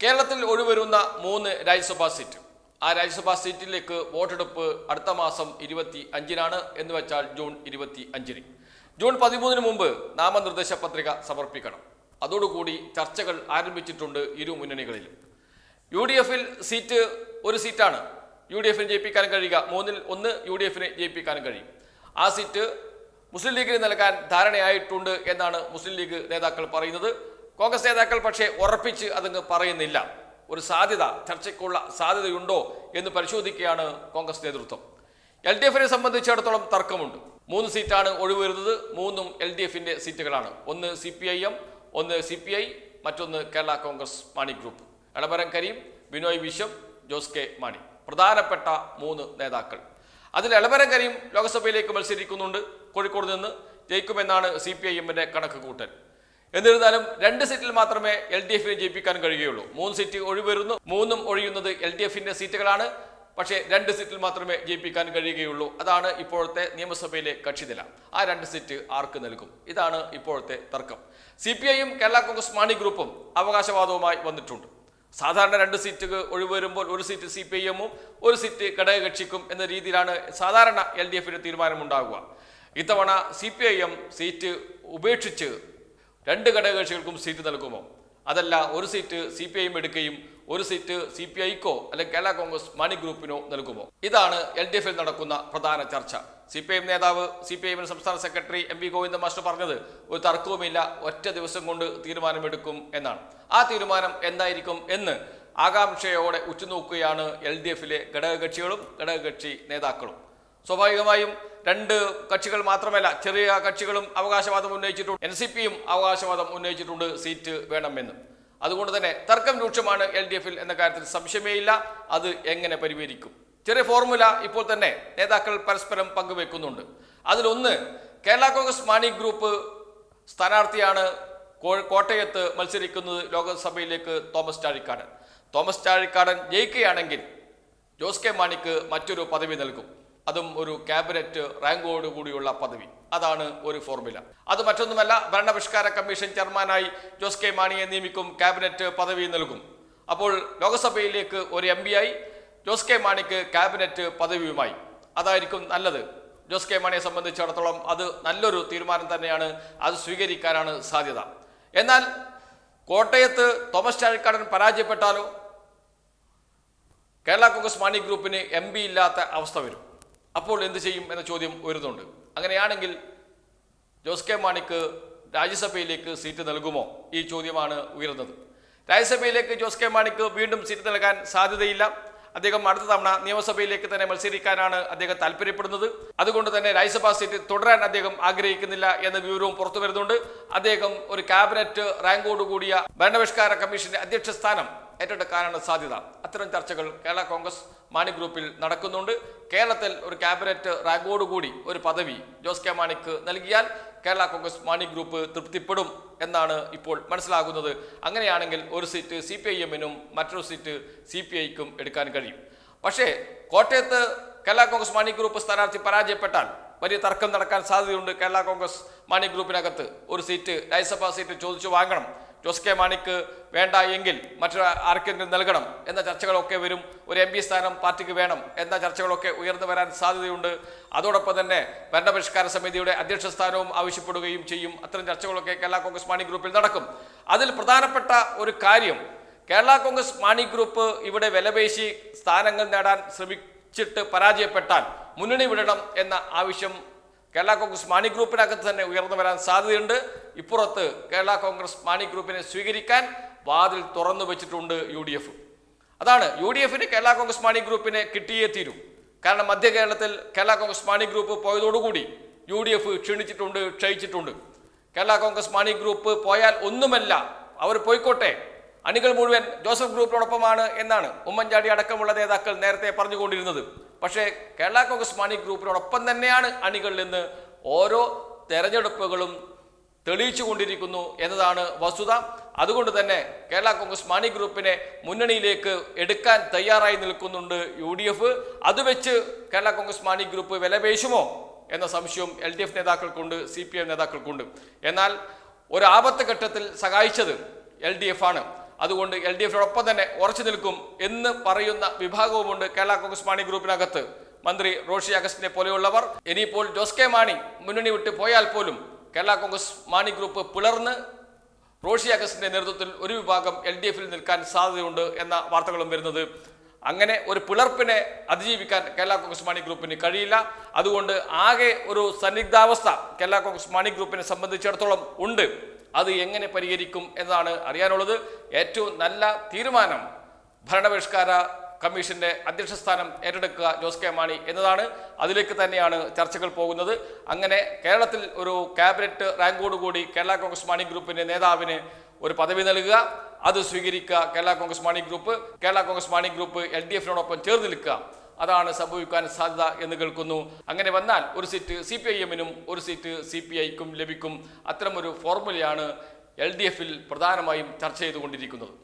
കേരളത്തിൽ ഒഴിവരുന്ന മൂന്ന് രാജ്യസഭാ സീറ്റ്. ആ രാജ്യസഭാ സീറ്റിലേക്ക് വോട്ടെടുപ്പ് അടുത്ത മാസം ഇരുപത്തി അഞ്ചിനാണ് എന്ന് വെച്ചാൽ ജൂൺ ഇരുപത്തി അഞ്ചിന് ജൂൺ പതിമൂന്നിന് മുമ്പ് നാമനിർദ്ദേശ പത്രിക സമർപ്പിക്കണം. അതോടുകൂടി ചർച്ചകൾ ആരംഭിച്ചിട്ടുണ്ട് ഇരു മുന്നണികളിലും. യു ഡി എഫിൽ സീറ്റ് ഒരു സീറ്റാണ്. യു ഡി എഫിന് ജയിപ്പിക്കാൻ കഴിയുക. മൂന്നിൽ ഒന്ന് യു ഡി എഫിന് ജയിപ്പിക്കാനും കഴിയും. ആ സീറ്റ് മുസ്ലിം ലീഗിന് നൽകാൻ ധാരണയായിട്ടുണ്ട് എന്നാണ് മുസ്ലിം ലീഗ് നേതാക്കൾ പറയുന്നത്. കോൺഗ്രസ് നേതാക്കൾ പക്ഷേ ഉറപ്പിച്ച് അതങ്ങ് പറയുന്നില്ല. ഒരു സാധ്യത ചർച്ചയ്ക്കുള്ള സാധ്യതയുണ്ടോ എന്ന് പരിശോധിക്കുകയാണ് കോൺഗ്രസ് നേതൃത്വം. എൽ ഡി എഫിനെ സംബന്ധിച്ചിടത്തോളം തർക്കമുണ്ട്. മൂന്ന് സീറ്റാണ് ഒഴിവ് വരുന്നത് മൂന്നും എൽ ഡി എഫിന്റെ സീറ്റുകളാണ്. ഒന്ന് സി പി ഐ എം ഒന്ന് സി പി ഐ മറ്റൊന്ന് കേരള കോൺഗ്രസ് മാണി ഗ്രൂപ്പ്. എളമരം കരീം ബിനോയ് വിശ്വം ജോസ് കെ മാണി. പ്രധാനപ്പെട്ട മൂന്ന് നേതാക്കൾ. അതിൽ എളമരം കരീം ലോക്സഭയിലേക്ക് മത്സരിക്കുന്നുണ്ട്. കോഴിക്കോട് നിന്ന് ജയിക്കുമെന്നാണ് സി പി ഐ എമ്മിന്റെ കണക്ക് കൂട്ടൽ. എന്നിരുന്നാലും രണ്ട് സീറ്റിൽ മാത്രമേ എൽ ഡി എഫിനെ ജയിപ്പിക്കാൻ കഴിയുകയുള്ളൂ. മൂന്ന് സീറ്റ് ഒഴിവരുന്നു മൂന്നും ഒഴിയുന്നത് എൽ ഡി എഫിന്റെ സീറ്റുകളാണ്. പക്ഷേ രണ്ട് സീറ്റിൽ മാത്രമേ ജയിപ്പിക്കാൻ കഴിയുകയുള്ളൂ. അതാണ് ഇപ്പോഴത്തെ നിയമസഭയിലെ കക്ഷിനില. ആ രണ്ട് സീറ്റ് ആർക്ക് നൽകും? ഇതാണ് ഇപ്പോഴത്തെ തർക്കം. സി പി ഐയും കേരള കോൺഗ്രസ് മാണി ഗ്രൂപ്പും അവകാശവാദവുമായി വന്നിട്ടുണ്ട്. സാധാരണ രണ്ട് സീറ്റുകൾ ഒഴിവരുമ്പോൾ ഒരു സീറ്റ് സി പി ഐ എമ്മും ഒരു സീറ്റ് ഘടകകക്ഷിക്കും എന്ന രീതിയിലാണ് സാധാരണ എൽ ഡി എഫിന് തീരുമാനമുണ്ടാകുക ഇത്തവണ C P I M seat ഉപേക്ഷിച്ച് രണ്ട് ഘടകകക്ഷികൾക്കും സീറ്റ് നൽകുമോ? അതല്ല ഒരു seat C P I M എടുക്കുകയും ഒരു സീറ്റ് സി പി ഐക്കോ അല്ലെങ്കിൽ കേരള കോൺഗ്രസ് മണി ഗ്രൂപ്പിനോ നൽകുമോ? ഇതാണ് എൽ ഡി എഫിൽ നടക്കുന്ന പ്രധാന ചർച്ച. സി പി ഐ എം നേതാവ് സി പി ഐ എമ്മിന് സംസ്ഥാന secretary M V Govinda master പറഞ്ഞത് ഒരു തർക്കവുമില്ല ഒറ്റ ദിവസം കൊണ്ട് തീരുമാനമെടുക്കും എന്നാണ്. ആ തീരുമാനം എന്തായിരിക്കും എന്ന് ആകാംക്ഷയോടെ ഉറ്റുനോക്കുകയാണ് എൽ ഡി എഫിലെ ഘടകകക്ഷികളും ഘടകകക്ഷി നേതാക്കളും. സ്വാഭാവികമായും രണ്ട് കക്ഷികൾ മാത്രമല്ല ചെറിയ കക്ഷികളും അവകാശവാദം ഉന്നയിച്ചിട്ടുണ്ട്. എൻ സി പിയും അവകാശവാദം ഉന്നയിച്ചിട്ടുണ്ട്. സീറ്റ് വേണമെന്ന്. അതുകൊണ്ട് തന്നെ തർക്കം രൂക്ഷമാണ് എൽ ഡി എഫിൽ എന്ന കാര്യത്തിൽ സംശയമേയില്ല. അത് എങ്ങനെ പരിഹരിക്കും? ചെറിയ ഫോർമുല ഇപ്പോൾ തന്നെ നേതാക്കൾ പരസ്പരം പങ്കുവെക്കുന്നുണ്ട്. അതിലൊന്ന് കേരള കോൺഗ്രസ് മാണി ഗ്രൂപ്പ് സ്ഥാനാർത്ഥിയാണ് കോട്ടയത്ത് മത്സരിക്കുന്നത് ലോകസഭയിലേക്ക് തോമസ് ചാഴിക്കാടൻ. തോമസ് ചാഴിക്കാടൻ ജയിക്കുകയാണെങ്കിൽ ജോസ് കെ മാണിക്ക് മറ്റൊരു പദവി നൽകും. അതും ഒരു ക്യാബിനറ്റ് റാങ്കോട് കൂടിയുള്ള പദവി. അതാണ് ഒരു ഫോർമുല. അത് മറ്റൊന്നുമല്ല ഭരണപരിഷ്കാര കമ്മീഷൻ ചെയർമാനായി ജോസ് കെ മാണിയെ നിയമിക്കും ക്യാബിനറ്റ് പദവി നൽകും. അപ്പോൾ ലോക്സഭയിലേക്ക് ഒരു എം ആയി ജോസ് കെ മാണിക്ക് ക്യാബിനറ്റ് പദവിയുമായി. അതായിരിക്കും നല്ലത്. ജോസ് കെ മാണിയെ സംബന്ധിച്ചിടത്തോളം അത് നല്ലൊരു തീരുമാനം തന്നെയാണ്. അത് സ്വീകരിക്കാനാണ് സാധ്യത. എന്നാൽ കോട്ടയത്ത് തോമസ് ചാഴിക്കാടൻ പരാജയപ്പെട്ടാലോ? കേരള കോൺഗ്രസ് മാണി ഗ്രൂപ്പിന് എം ഇല്ലാത്ത അവസ്ഥ വരും. അപ്പോൾ എന്ത് ചെയ്യും എന്ന ചോദ്യം ഉയരുന്നുണ്ട്. അങ്ങനെയാണെങ്കിൽ ജോസ് കെ മാണിക്ക് രാജ്യസഭയിലേക്ക് സീറ്റ് നൽകുമോ? ഈ ചോദ്യമാണ് ഉയർന്നത് രാജ്യസഭയിലേക്ക് ജോസ് കെ മാണിക്ക് വീണ്ടും സീറ്റ് നൽകാൻ സാധ്യതയില്ല. അദ്ദേഹം അടുത്ത തവണ നിയമസഭയിലേക്ക് തന്നെ മത്സരിക്കാനാണ് അദ്ദേഹം താല്പര്യപ്പെടുന്നത്. അതുകൊണ്ട് തന്നെ രാജ്യസഭാ സീറ്റ് തുടരാൻ അദ്ദേഹം ആഗ്രഹിക്കുന്നില്ല എന്ന വിവരവും പുറത്തു വരുന്നുണ്ട്. അദ്ദേഹം ഒരു ക്യാബിനറ്റ് റാങ്കോട് കൂടിയ ഭരണപരിഷ്കാര കമ്മീഷന്റെ അധ്യക്ഷ സ്ഥാനം ഏറ്റെടുക്കാനാണ് സാധ്യത. അത്തരം ചർച്ചകൾ കേരള കോൺഗ്രസ് മാണി ഗ്രൂപ്പിൽ നടക്കുന്നുണ്ട്. കേരളത്തിൽ ഒരു ക്യാബിനറ്റ് റാങ്കോടുകൂടി ഒരു പദവി ജോസ് കെ മാണിക്ക് നൽകിയാൽ കേരള കോൺഗ്രസ് മാണി ഗ്രൂപ്പ് തൃപ്തിപ്പെടും എന്നാണ് ഇപ്പോൾ മനസ്സിലാകുന്നത്. അങ്ങനെയാണെങ്കിൽ ഒരു സീറ്റ് സി പി ഐ എമ്മിനും മറ്റൊരു സീറ്റ് സി പി ഐക്കും എടുക്കാൻ കഴിയും. പക്ഷേ കോട്ടയത്ത് കേരള കോൺഗ്രസ് മാണി ഗ്രൂപ്പ് സ്ഥാനാർത്ഥി പരാജയപ്പെട്ടാൽ വലിയ തർക്കം നടക്കാൻ സാധ്യതയുണ്ട് കേരള കോൺഗ്രസ് മാണി ഗ്രൂപ്പിനകത്ത്. ഒരു സീറ്റ് രാജ്യസഭാ സീറ്റ് ചോദിച്ചു വാങ്ങണം. ജോസ് കെ മാണിക്ക് വേണ്ട എങ്കിൽ മറ്റൊരു ആർക്കെങ്കിലും നൽകണം എന്ന ചർച്ചകളൊക്കെ വരും. ഒരു എം പി സ്ഥാനം പാർട്ടിക്ക് വേണം എന്ന ചർച്ചകളൊക്കെ ഉയർന്നു വരാൻ സാധ്യതയുണ്ട്. അതോടൊപ്പം തന്നെ ഭരണപരിഷ്കാര സമിതിയുടെ അധ്യക്ഷ സ്ഥാനവും ആവശ്യപ്പെടുകയും ചെയ്യും. അത്തരം ചർച്ചകളൊക്കെ കേരള കോൺഗ്രസ് മാണി ഗ്രൂപ്പിൽ നടക്കും. അതിൽ പ്രധാനപ്പെട്ട ഒരു കാര്യം കേരള കോൺഗ്രസ് മാണി ഗ്രൂപ്പ് ഇവിടെ വിലപേശി സ്ഥാനങ്ങൾ നേടാൻ ശ്രമിച്ചിട്ട് പരാജയപ്പെട്ടാൽ മുന്നണി വിടണം എന്ന ആവശ്യം കേരള കോൺഗ്രസ് മാണി ഗ്രൂപ്പിനകത്ത് തന്നെ ഉയർന്നു വരാൻ സാധ്യതയുണ്ട്. ഇപ്പുറത്ത് കേരള കോൺഗ്രസ് മാണി ഗ്രൂപ്പിനെ സ്വീകരിക്കാൻ വാതിൽ തുറന്നു വെച്ചിട്ടുണ്ട് യു ഡി എഫ് അതാണ് യു ഡി എഫിന് കേരള കോൺഗ്രസ് മാണി ഗ്രൂപ്പിനെ കിട്ടിയേ തീരൂ. കാരണം മധ്യ കേരളത്തിൽ കേരള കോൺഗ്രസ് മാണി ഗ്രൂപ്പ് പോയതോടുകൂടി യു ഡി എഫ് ക്ഷീണിച്ചിട്ടുണ്ട് ക്ഷയിച്ചിട്ടുണ്ട്. കേരള കോൺഗ്രസ് മാണി ഗ്രൂപ്പ് പോയാൽ ഒന്നുമല്ല അവർ പോയിക്കോട്ടെ. അണികൾ മുഴുവൻ ജോസഫ് ഗ്രൂപ്പിനോടൊപ്പമാണ് എന്നാണ് ഉമ്മൻചാണ്ടി അടക്കമുള്ള നേതാക്കൾ നേരത്തെ പറഞ്ഞുകൊണ്ടിരുന്നത്. പക്ഷേ കേരള കോൺഗ്രസ് മാണി ഗ്രൂപ്പിനോടൊപ്പം തന്നെയാണ് അണികൾ നിന്ന് ഓരോ തെരഞ്ഞെടുപ്പുകളും തെളിയിച്ചു കൊണ്ടിരിക്കുന്നു എന്നതാണ് വസ്തുത. അതുകൊണ്ട് തന്നെ കേരള കോൺഗ്രസ് മാണി ഗ്രൂപ്പിനെ മുന്നണിയിലേക്ക് എടുക്കാൻ തയ്യാറായി നിൽക്കുന്നുണ്ട് യു ഡി എഫ് അത് വെച്ച് കേരള കോൺഗ്രസ് മാണി ഗ്രൂപ്പ് വിലപേശുമോ എന്ന സംശയവും എൽ ഡി എഫ് നേതാക്കൾക്കുണ്ട് സി പി എം നേതാക്കൾക്കുണ്ട്. എന്നാൽ ഒരു ആപത്ത് ഘട്ടത്തിൽ സഹായിച്ചത് എൽ ഡി എഫ് ആണ്. അതുകൊണ്ട് എൽ ഡി എഫിനോടൊപ്പം തന്നെ ഉറച്ചു നിൽക്കും എന്ന് പറയുന്ന വിഭാഗവുമുണ്ട് കേരള കോൺഗ്രസ് മാണി ഗ്രൂപ്പിനകത്ത്. മന്ത്രി റോഷി അഗസ്റ്റിനെ പോലെയുള്ളവർ. ഇനിയിപ്പോൾ ജോസ് കെ മാണി മുന്നണി വിട്ട് പോയാൽ പോലും കേരള കോൺഗ്രസ് മാണി ഗ്രൂപ്പ് പിളർന്ന് റോഷി അഗസ്റ്റിന്റെ നേതൃത്വത്തിൽ ഒരു വിഭാഗം എൽ ഡി എഫിൽ നിൽക്കാൻ സാധ്യതയുണ്ട് എന്ന വാർത്തകളും വരുന്നത്. അങ്ങനെ ഒരു പിളർപ്പിനെ അതിജീവിക്കാൻ കേരള കോൺഗ്രസ് മാണി ഗ്രൂപ്പിന് കഴിയില്ല. അതുകൊണ്ട് ആകെ ഒരു സന്നിഗ്ധാവസ്ഥ കേരള കോൺഗ്രസ് മാണി ഗ്രൂപ്പിനെ സംബന്ധിച്ചിടത്തോളം ഉണ്ട്. അത് എങ്ങനെ പരിഹരിക്കും എന്നാണ് അറിയാനുള്ളത്. ഏറ്റവും നല്ല തീരുമാനം ഭരണപരിഷ്കാര കമ്മീഷന്റെ അധ്യക്ഷസ്ഥാനം ഏറ്റെടുക്കുക ജോസ് കെ മാണി എന്നതാണ്. അതിലേക്ക് തന്നെയാണ് ചർച്ചകൾ പോകുന്നത്. അങ്ങനെ കേരളത്തിൽ ഒരു ക്യാബിനറ്റ് റാങ്കോടുകൂടി കേരള കോൺഗ്രസ് മാണി ഗ്രൂപ്പിന്റെ നേതാവിന് ഒരു പദവി നൽകുക. അത് സ്വീകരിക്കുക. Kerala Congress Mani group Kerala Congress Mani group L D എഫിനോടൊപ്പം ചേർന്ന് നിൽക്കുക അതാണ് സംഭവിക്കാൻ സാധ്യത എന്ന് കേൾക്കുന്നു. അങ്ങനെ വന്നാൽ ഒരു സീറ്റ് സി പി ഐ എമ്മിനും ഒരു സീറ്റ് സി പി ഐക്കും ലഭിക്കും. അത്തരമൊരു ഫോർമുലയാണ് എൽ ഡി എഫിൽ പ്രധാനമായും ചർച്ച ചെയ്തുകൊണ്ടിരിക്കുന്നത്.